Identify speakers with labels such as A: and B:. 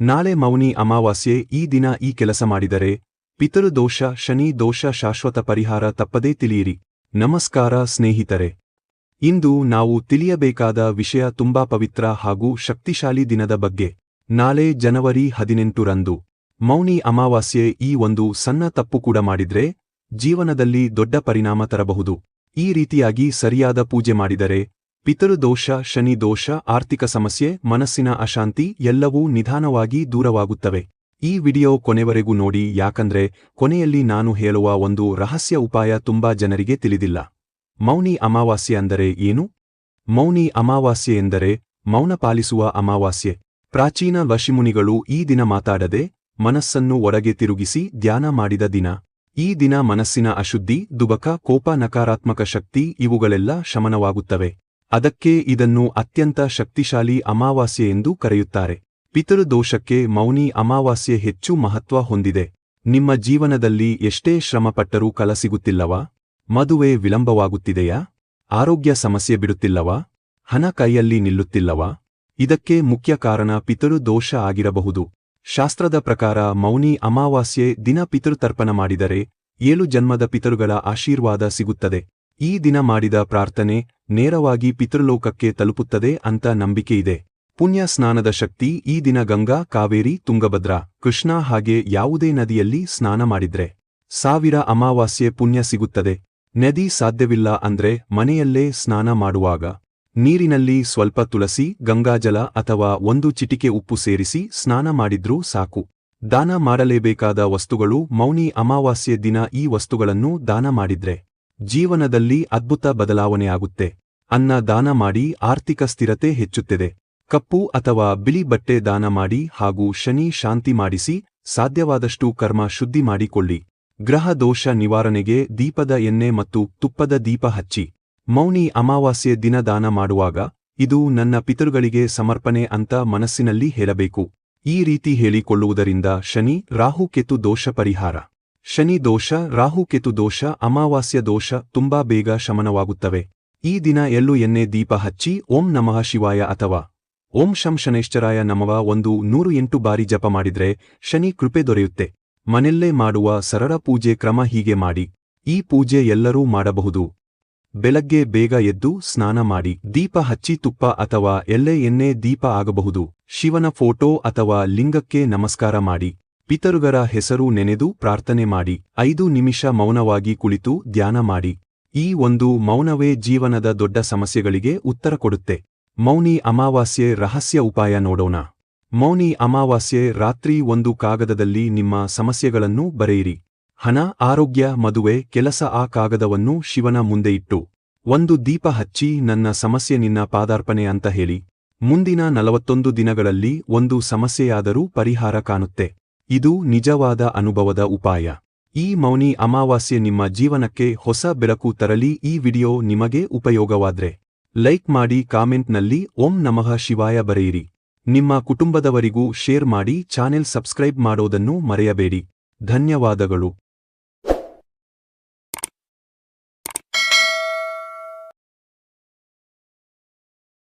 A: ನಾಳೆ ಮೌನಿ ಅಮಾವಾಸ್ಯೆ ಈ ದಿನ ಈ ಕೆಲಸ ಮಾಡಿದರೆ ಪಿತೃದೋಷ ಶನಿ ದೋಷ ಶಾಶ್ವತ ಪರಿಹಾರ ತಪ್ಪದೇ ತಿಳಿಯಿರಿ. ನಮಸ್ಕಾರ ಸ್ನೇಹಿತರೆ. ಇಂದು ನಾವು ತಿಳಿಯಬೇಕಾದ ವಿಷಯ ತುಂಬಾ ಪವಿತ್ರ ಹಾಗೂ ಶಕ್ತಿಶಾಲಿ ದಿನದ ಬಗ್ಗೆ. ನಾಳೆ ಜನವರಿ ಹದಿನೆಂಟರಂದು ಮೌನಿ ಅಮಾವಾಸ್ಯೆ ಈ ಒಂದು ಸಣ್ಣ ತಪ್ಪು ಕೂಡ ಮಾಡಿದ್ರೆ, ಜೀವನದಲ್ಲಿ ದೊಡ್ಡ ಪರಿಣಾಮ ತರಬಹುದು. ಈ ರೀತಿಯಾಗಿ ಸರಿಯಾದ ಪೂಜೆ ಮಾಡಿದರೆ ಪಿತೃದೋಷ ಶನಿ ದೋಷ ಆರ್ಥಿಕ ಸಮಸ್ಯೆ, ಮನಸ್ಸಿನ ಅಶಾಂತಿ ಎಲ್ಲವೂ ನಿಧಾನವಾಗಿ ದೂರವಾಗುತ್ತವೆ. ಈ ವಿಡಿಯೋ ಕೊನೆವರೆಗೂ ನೋಡಿ, ಯಾಕಂದ್ರೆ ಕೊನೆಯಲ್ಲಿ ನಾನು ಹೇಳುವ ಒಂದು ರಹಸ್ಯ ಉಪಾಯ ತುಂಬಾ ಜನರಿಗೆ ತಿಳಿದಿಲ್ಲ. ಮೌನಿ ಅಮಾವಾಸ್ಯೆ ಅಂದರೆ ಏನು? ಮೌನಿ ಅಮಾವಾಸ್ಯೆ ಎಂದರೆ ಮೌನ ಪಾಲಿಸುವ ಅಮಾವಾಸ್ಯೆ. ಪ್ರಾಚೀನ ವಶಿಮುನಿಗಳು ಈ ದಿನ ಮಾತಾಡದೆ ಮನಸ್ಸನ್ನು ಒಳಗೆ ತಿರುಗಿಸಿ ಧ್ಯಾನ ಮಾಡಿದ ದಿನ. ಈ ದಿನ ಮನಸ್ಸಿನ ಅಶುದ್ಧಿ, ದುಬಕ, ಕೋಪ, ನಕಾರಾತ್ಮಕ ಶಕ್ತಿ ಇವುಗಳೆಲ್ಲ ಶಮನವಾಗುತ್ತವೆ. ಅದಕ್ಕೆ ಇದನ್ನು ಅತ್ಯಂತ ಶಕ್ತಿಶಾಲಿ ಅಮಾವಾಸ್ಯೆ ಎಂದು ಕರೆಯುತ್ತಾರೆ. ಪಿತೃದೋಷಕ್ಕೆ ಮೌನಿ ಅಮಾವಾಸ್ಯೆ ಹೆಚ್ಚು ಮಹತ್ವ ಹೊಂದಿದೆ. ನಿಮ್ಮ ಜೀವನದಲ್ಲಿ ಎಷ್ಟೇ ಶ್ರಮಪಟ್ಟರೂ ಕಲ ಸಿಗುತ್ತಿಲ್ಲವಾ ಮದುವೆ ವಿಳಂಬವಾಗುತ್ತಿದೆಯಾ? ಆರೋಗ್ಯ ಸಮಸ್ಯೆ ಬಿಡುತ್ತಿಲ್ಲವಾ? ಹಣ ಕೈಯಲ್ಲಿ ನಿಲ್ಲುತ್ತಿಲ್ಲವಾ? ಇದಕ್ಕೆ ಮುಖ್ಯ ಕಾರಣ ಪಿತೃದೋಷ ಆಗಿರಬಹುದು. ಶಾಸ್ತ್ರದ ಪ್ರಕಾರ ಮೌನಿ ಅಮಾವಾಸ್ಯೆ ದಿನ ಪಿತೃತರ್ಪಣ ಮಾಡಿದರೆ ಏಳು ಜನ್ಮದ ಪಿತರುಗಳ ಆಶೀರ್ವಾದ ಸಿಗುತ್ತದೆ. ಈ ದಿನ ಮಾಡಿದ ಪ್ರಾರ್ಥನೆ ನೇರವಾಗಿ ಪಿತೃಲೋಕಕ್ಕೆ ತಲುಪುತ್ತದೆ ಅಂತ ನಂಬಿಕೆಯಿದೆ ಪುಣ್ಯ ಸ್ನಾನದ ಶಕ್ತಿ ಈ ದಿನ ಗಂಗಾ, ಕಾವೇರಿ, ತುಂಗಭದ್ರಾ, ಕೃಷ್ಣ ಹಾಗೆ ಯಾವುದೇ ನದಿಯಲ್ಲಿ ಸ್ನಾನ ಮಾಡಿದ್ರೆ ಸಾವಿರ ಅಮಾವಾಸ್ಯೆ ಪುಣ್ಯ ಸಿಗುತ್ತದೆ. ನದಿ ಸಾಧ್ಯವಿಲ್ಲ ಅಂದ್ರೆ ಮನೆಯಲ್ಲೇ ಸ್ನಾನ ಮಾಡುವಾಗ ನೀರಿನಲ್ಲಿ ಸ್ವಲ್ಪ ತುಳಸಿ, ಗಂಗಾಜಲ ಅಥವಾ ಒಂದು ಚಿಟಿಕೆ ಉಪ್ಪು ಸೇರಿಸಿ ಸ್ನಾನ ಮಾಡಿದ್ರೂ ಸಾಕು. ದಾನ ಮಾಡಲೇಬೇಕಾದ ವಸ್ತುಗಳು ಮೌನಿ ಅಮಾವಾಸ್ಯೆ ದಿನ ಈ ವಸ್ತುಗಳನ್ನು ದಾನ ಮಾಡಿದ್ರೆ ಜೀವನದಲ್ಲಿ ಅದ್ಭುತ ಬದಲಾವಣೆಯಾಗುತ್ತೆ. ಅನ್ನ ದಾನ ಮಾಡಿ ಆರ್ಥಿಕ ಸ್ಥಿರತೆ ಹೆಚ್ಚುತ್ತದೆ. ಕಪ್ಪು ಅಥವಾ ಬಿಳಿ ಬಟ್ಟೆ ದಾನ ಮಾಡಿ ಹಾಗೂ ಶನಿ ಶಾಂತಿ ಮಾಡಿಸಿ ಸಾಧ್ಯವಾದಷ್ಟು ಕರ್ಮ ಶುದ್ಧಿ ಮಾಡಿಕೊಳ್ಳಿ. ಗ್ರಹ ದೋಷ ನಿವಾರಣೆಗೆ ದೀಪದ ಎಣ್ಣೆ ಮತ್ತು ತುಪ್ಪದ ದೀಪ ಹಚ್ಚಿ. ಮೌನಿ ಅಮಾವಾಸ್ಯೆ ದಿನ ದಾನ ಮಾಡುವಾಗ ಇದು ನನ್ನ ಪಿತೃಗಳಿಗೆ ಸಮರ್ಪಣೆ ಅಂತ ಮನಸ್ಸಿನಲ್ಲಿ ಹೇಳಬೇಕು. ಈ ರೀತಿ ಹೇಳಿಕೊಳ್ಳುವುದರಿಂದ ಶನಿ ರಾಹುಕೆತ್ತು ದೋಷ ಪರಿಹಾರ. ಶನಿ ದೋಷ ರಾಹುಕೆತು ದೋಷ, ಅಮಾವಾಸ್ಯ ದೋಷ, ತುಂಬಾ ಬೇಗ ಶಮನವಾಗುತ್ತವೆ. ಈ ದಿನ ಎಲ್ಲೂ ಎಣ್ಣೆ ದೀಪ ಹಚ್ಚಿ ಓಂ ನಮಃ ಶಿವಾಯ ಅಥವಾ ಓಂ ಶಂ ಶನೇಶ್ಚರಾಯ ನಮವ ಒಂದು ನೂರು ಎಂಟು ಬಾರಿ ಜಪ ಮಾಡಿದ್ರೆ ಶನಿ ಕೃಪೆ ದೊರೆಯುತ್ತೆ. ಮನೆಲ್ಲೇ ಮಾಡುವ ಸರಳ ಪೂಜೆ ಕ್ರಮ ಹೀಗೆ ಮಾಡಿ. ಈ ಪೂಜೆ ಎಲ್ಲರೂ ಮಾಡಬಹುದು. ಬೆಳಗ್ಗೆ ಬೇಗ ಎದ್ದು ಸ್ನಾನ ಮಾಡಿ. ದೀಪ ಹಚ್ಚಿ ತುಪ್ಪ ಅಥವಾ ಎಲ್ಲೇ ಎಣ್ಣೆ ದೀಪ ಆಗಬಹುದು. ಶಿವನ ಫೋಟೋ ಅಥವಾ ಲಿಂಗಕ್ಕೆ ನಮಸ್ಕಾರ ಮಾಡಿ. ಪಿತರುಗರ ಹೆಸರು ನೆನೆದು ಪ್ರಾರ್ಥನೆ ಮಾಡಿ, ಐದು ನಿಮಿಷ ಮೌನವಾಗಿ ಕುಳಿತು ಧ್ಯಾನ ಮಾಡಿ. ಈ ಒಂದು ಮೌನವೇ ಜೀವನದ ದೊಡ್ಡ ಸಮಸ್ಯೆಗಳಿಗೆ ಉತ್ತರ ಕೊಡುತ್ತೆ. ಮೌನಿ ಅಮಾವಾಸ್ಯೆ ರಹಸ್ಯ ಉಪಾಯ ನೋಡೋಣ. ಮೌನಿ ಅಮಾವಾಸ್ಯೆ ರಾತ್ರಿ ಒಂದು ಕಾಗದದಲ್ಲಿ ನಿಮ್ಮ ಸಮಸ್ಯೆಗಳನ್ನು ಬರೆಯಿರಿ. ಹಣ, ಆರೋಗ್ಯ, ಮದುವೆ, ಕೆಲಸ ಆ ಕಾಗದವನ್ನು ಶಿವನ ಮುಂದೆ ಇಟ್ಟು. ಒಂದು ದೀಪ ಹಚ್ಚಿ, ನನ್ನ ಸಮಸ್ಯೆ ನಿನ್ನ ಪಾದಾರ್ಪಣೆ ಅಂತ ಹೇಳಿ. ಮುಂದಿನ ನಲವತ್ತೊಂದು ದಿನಗಳಲ್ಲಿ ಒಂದು ಸಮಸ್ಯೆಯಾದರೂ ಪರಿಹಾರ ಕಾಣುತ್ತೆ. ಇದು ನಿಜವಾದ ಅನುಭವದ ಉಪಾಯ. ಈ ಮೌನಿ ಅಮಾವಾಸ್ಯೆ ನಿಮ್ಮ ಜೀವನಕ್ಕೆ ಹೊಸ ಬೆಳಕು ತರಲಿ ಈ ವಿಡಿಯೋ ನಿಮಗೆ ಉಪಯೋಗವಾದ್ರೆ. ಲೈಕ್ ಮಾಡಿ ಕಾಮೆಂಟ್ನಲ್ಲಿ ಓಂ ನಮಃ ಶಿವಾಯ ಬರೆಯಿರಿ. ನಿಮ್ಮ ಕುಟುಂಬದವರಿಗೂ ಶೇರ್ ಮಾಡಿ ಚಾನೆಲ್ ಸಬ್ಸ್ಕ್ರೈಬ್ ಮಾಡೋದನ್ನು ಮರೆಯಬೇಡಿ. ಧನ್ಯವಾದಗಳು.